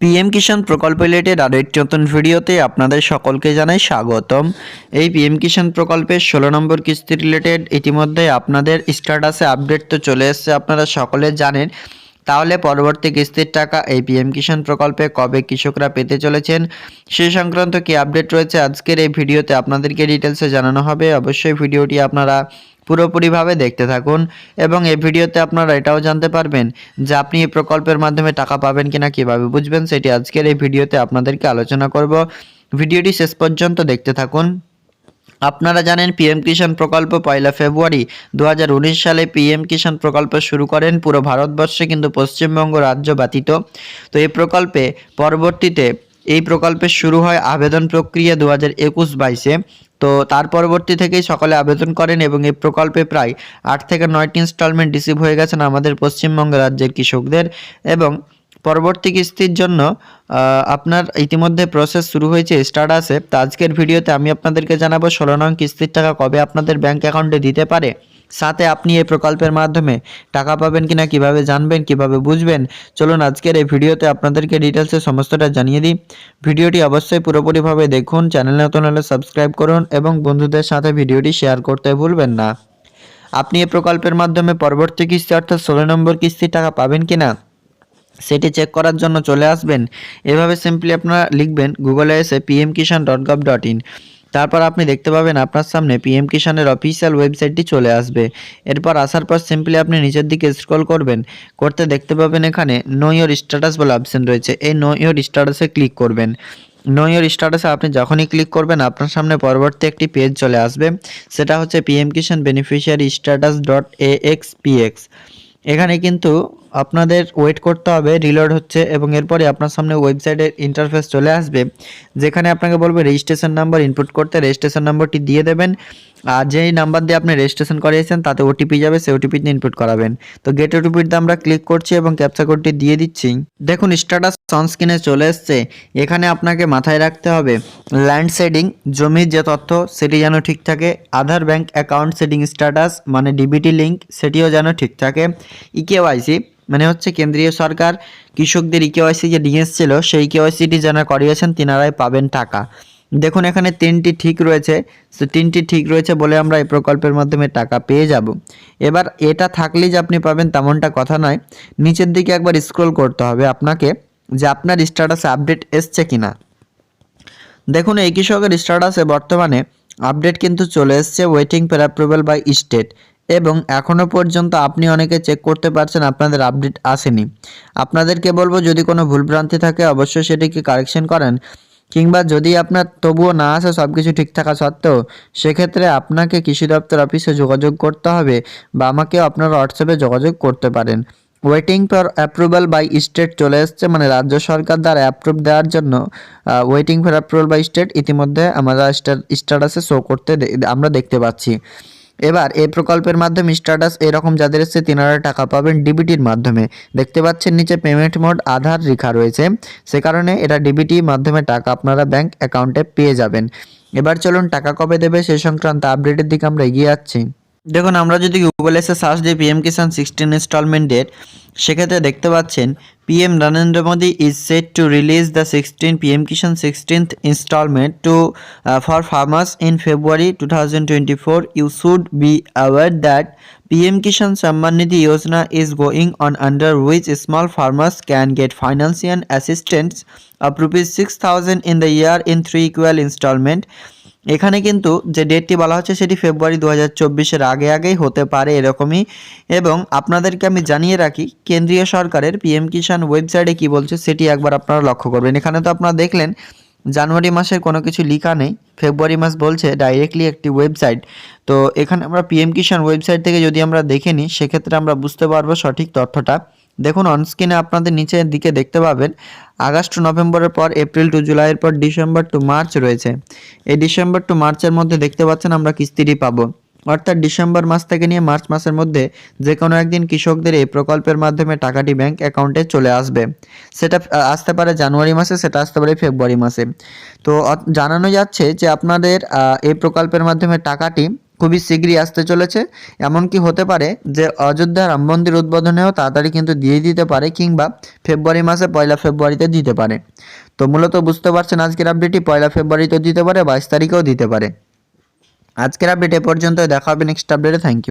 PM কিষাণ প্রকল্প related আরও একটি নতুন ভিডিওতে আপনাদের সকলকে জানাই স্বাগতম। এই পিএম কিষাণ প্রকল্পের ষোলো নম্বর কিস্তি রিলেটেড ইতিমধ্যে আপনাদের স্ট্যাটাসে আপডেট তো চলে এসেছে, আপনারা সকলে জানেন। তাহলে পরবর্তী কিস্তির টাকা এই পিএম কিষাণ প্রকল্পে কবে কৃষকরা পেতে চলেছেন, সে সংক্রান্ত কি আপডেট রয়েছে, আজকের এই ভিডিওতে আপনাদেরকে ডিটেলসে জানানো হবে। অবশ্যই ভিডিওটি আপনারা পুরোপুরিভাবে দেখতে থাকুন এবং এই ভিডিওতে আপনারা এটাও জানতে পারবেন যে আপনি এই প্রকল্পের মাধ্যমে টাকা পাবেন কিনা, কীভাবে বুঝবেন, সেটি আজকের এই ভিডিওতে আপনাদেরকে আলোচনা করব। ভিডিওটি শেষ পর্যন্ত দেখতে থাকুন। আপনারা জানেন পিএম কিষাণ প্রকল্প পয়লা ফেব্রুয়ারি দু হাজার উনিশ সালে পিএম কিষাণ প্রকল্প শুরু করেন। পুরো ভারতবর্ষে কিন্তু পশ্চিমবঙ্গ রাজ্য ব্যতীত। তো এই প্রকল্পে পরবর্তীতে এই প্রকল্পের শুরু হয় আবেদন প্রক্রিয়া দু হাজার একুশ বাইশে। তো তার পরবর্তী থেকেই সকলে আবেদন করেন এবং এই প্রকল্পে প্রায় আট থেকে নয়টি ইনস্টলমেন্ট রিসিভ হয়ে গেছেন আমাদের পশ্চিমবঙ্গ রাজ্যের কৃষকদের এবং পরবর্তী কিস্তির জন্য আপনার ইতিমধ্যে প্রসেস শুরু হয়েছে স্টার্টাসে তো আজকের ভিডিওতে আমি আপনাদেরকে জানাব ষোলো নং কিস্তির টাকা কবে আপনাদের ব্যাঙ্ক অ্যাকাউন্টে দিতে পারে। সাথে আপনি এই প্রকল্পের মাধ্যমে টাকা পাবেন কিনা, কীভাবে জানবেন, কীভাবে বুঝবেন, চলুন আজকের এই ভিডিওতে আপনাদেরকে ডিটেলসে সমস্তটা জানিয়ে দিই। ভিডিওটি অবশ্যই পুরোপুরিভাবে দেখুন, চ্যানেল নতুন হলে সাবস্ক্রাইব করুন এবং বন্ধুদের সাথে ভিডিওটি শেয়ার করতে ভুলবেন না। আপনি এই প্রকল্পের মাধ্যমে পরবর্তী কিস্তি, অর্থাৎ ষোলো নম্বর কিস্তির টাকা পাবেন কিনা, সেটি চেক করার জন্য চলে আসবেন। এভাবে সিম্পলি আপনারা লিখবেন গুগলে এসে PM Kisan dot gov dot in তারপর আপনি দেখতে পাবেন আপনার সামনে পিএম কিষানের অফিসিয়াল ওয়েবসাইটটি চলে আসবে। এরপর আসার পর সিম্পলি আপনি নিচের দিকে স্ক্রল করবেন। করতে দেখতে পাবেন এখানে নো ইয়োর স্ট্যাটাস বলে অপশন রয়েছে। এই নো ইয়োর স্ট্যাটাসে ক্লিক করবেন। নো ইয়োর স্ট্যাটাসে আপনি যখনই ক্লিক করবেন, আপনার সামনে পরবর্তী একটি পেজ চলে আসবে। সেটা হচ্ছে PM Kisan beneficiary status dot A X P X এখানে কিন্তু আপনাদের ওয়েট করতে হবে রিলোড হচ্ছে এবং এরপরে আপনার সামনে ওয়েবসাইটের ইন্টারফেস চলে আসবে। যেখানে আপনাকে বলবে রেজিস্ট্রেশন নাম্বার ইনপুট করতে রেজিস্ট্রেশন নাম্বারটি দিয়ে দেবেন। আর যেই নাম্বার দিয়ে আপনি রেজিস্ট্রেশন করিয়েছেন, তাতে ওটিপি যাবে, সেই ওটিপিটি ইনপুট করাবেন। তো গেট ওটিপিতে আমরা ক্লিক করছি এবং ক্যাপচা কোডটি দিয়ে দিচ্ছি। দেখুন স্ট্যাটাস অনস্ক্রিনে চলে এসছে। এখানে আপনাকে মাথায় রাখতে হবে ল্যান্ড সেডিং জমির যে তথ্য, সেটি যেন ঠিক থাকে, Aadhaar bank account setting status মানে ডিবিটি লিঙ্ক সেটিও যেন ঠিক থাকে। ইকেওয়াইসি মানে হচ্ছে কেন্দ্রীয় সরকার, কৃষকদের ইকেওয়াইসি যে ডিএস ছিল, সেই কেওয়াইসিটি যারা করিয়েছেন, তিনারাই পাবেন টাকা। দেখুন, এখানে তিনটি ঠিক রয়েছে। তো তিনটি ঠিক রয়েছে বলে আমরা এই প্রকল্পের মাধ্যমে টাকা পেয়ে যাব। এবার এটা থাকলেই যে আপনি পাবেন তেমনটা কথা নয়। নিচের দিকে একবার স্ক্রল করতে হবে আপনাকে যে আপনার স্ট্যাটাসে আপডেট এসছে কিনা। দেখুন, এই কৃষকের স্ট্যাটাসে বর্তমানে আপডেট কিন্তু চলে এসছে waiting for approval by state এবং এখনও পর্যন্ত আপনি অনেকে চেক করতে পারছেন, আপনাদের আপডেট আসেনি। আপনাদেরকে বলব, যদি কোনো ভুলভ্রান্তি থাকে, অবশ্যই সেটিকে কারেকশন করেন। কিংবা যদি আপনার তবুও না আসে সব কিছু ঠিক থাকা সত্ত্বেও, সেক্ষেত্রে আপনাকে কৃষি দপ্তর অফিসে যোগাযোগ করতে হবে বা আমাকেও আপনারা হোয়াটসঅ্যাপে যোগাযোগ করতে পারেন। Waiting for approval by state চলে এসছে মানে রাজ্য সরকার দ্বারা অ্যাপ্রুভ দেওয়ার জন্য waiting for approval by state ইতিমধ্যে আমরা স্ট্যাটাসে শো করতে আমরা দেখতে পাচ্ছি। এবার এই প্রকল্পের মাধ্যমে স্ট্যাটাস এরকম যাদের এসছে তিনারা টাকা পাবেন ডিবিটির মাধ্যমে। দেখতে পাচ্ছেন নিচে পেমেন্ট মোড আধার রেখা রয়েছে। সে কারণে এটা ডিবিটির মাধ্যমে টাকা আপনারা ব্যাংক অ্যাকাউন্টে পেয়ে যাবেন। এবার চলুন, টাকা কবে দেবে সে সংক্রান্ত আপডেটের দিকে আমরা এগিয়ে যাচ্ছি। দেখুন, আমরা যদি গুগল এসে সার্চ দিই PM Kisan sixteen installment date সেক্ষেত্রে দেখতে পাচ্ছেন PM Narendra Modi is set to release the sixteen PM Kisan sixteenth installment to for farmers in February two thousand twenty four you should be aware that PM Kishan Samman Nidhi Yojana is going on under which small farmers can get financial assistance of rupees 6000 in the year in three equal installment. এখানে কিন্তু যে ডেটটি বলা হচ্ছে সেটি ফেব্রুয়ারি দু হাজার আগে আগেই হতে পারে এরকমই। এবং আপনাদেরকে আমি জানিয়ে রাখি, কেন্দ্রীয় সরকারের পিএম কিষাণ ওয়েবসাইটে কি বলছে সেটি একবার আপনারা লক্ষ্য করবেন। এখানে তো আপনারা দেখলেন, জানুয়ারি মাসের কোনো কিছু লেখা নেই ফেব্রুয়ারি মাস বলছে ডাইরেক্টলি একটি ওয়েবসাইট তো এখানে আমরা পিএম কিষাণ ওয়েবসাইট থেকে যদি আমরা দেখে নিই, সেক্ষেত্রে আমরা বুঝতে পারব সঠিক তথ্যটা। দেখুন অনস্ক্রিনে আপনাদের নিচের দিকে দেখতে পাবেন, আগস্ট নভেম্বরের পর, এপ্রিল টু জুলাইয়ের পর, ডিসেম্বর টু মার্চ রয়েছে। এই ডিসেম্বর টু মার্চের মধ্যে দেখতে পাচ্ছেন আমরা কিস্তিটি পাবো। অর্থাৎ ডিসেম্বর মাস থেকে নিয়ে মার্চ মাসের মধ্যে যে কোনো একদিন কৃষকদের এই প্রকল্পের মাধ্যমে টাকাটি ব্যাংক অ্যাকাউন্টে চলে আসবে। সেটা আসতে পারে জানুয়ারি মাসে, সেটা আসতে পারে ফেব্রুয়ারি মাসে। তো জানানো যাচ্ছে যে আপনাদের এই প্রকল্পের মাধ্যমে টাকাটি খুবই শীঘ্রই আসতে চলেছে। এমনকি হতে পারে যে অযোধ্যা রাম মন্দির উদ্বোধনেও তাড়াতাড়ি কিন্তু দিয়ে দিতে পারে কিংবা ফেব্রুয়ারি মাসে পয়লা ফেব্রুয়ারিতে দিতে পারে। তো মূলত বুঝতে পারছেন, আজকের আপডেটটি পয়লা ফেব্রুয়ারিতেও দিতে পারে, বাইশ তারিখেও দিতে পারে। আজকের আপডেট এ পর্যন্ত দেখা হবে নেক্সট আপডেটে থ্যাংক ইউ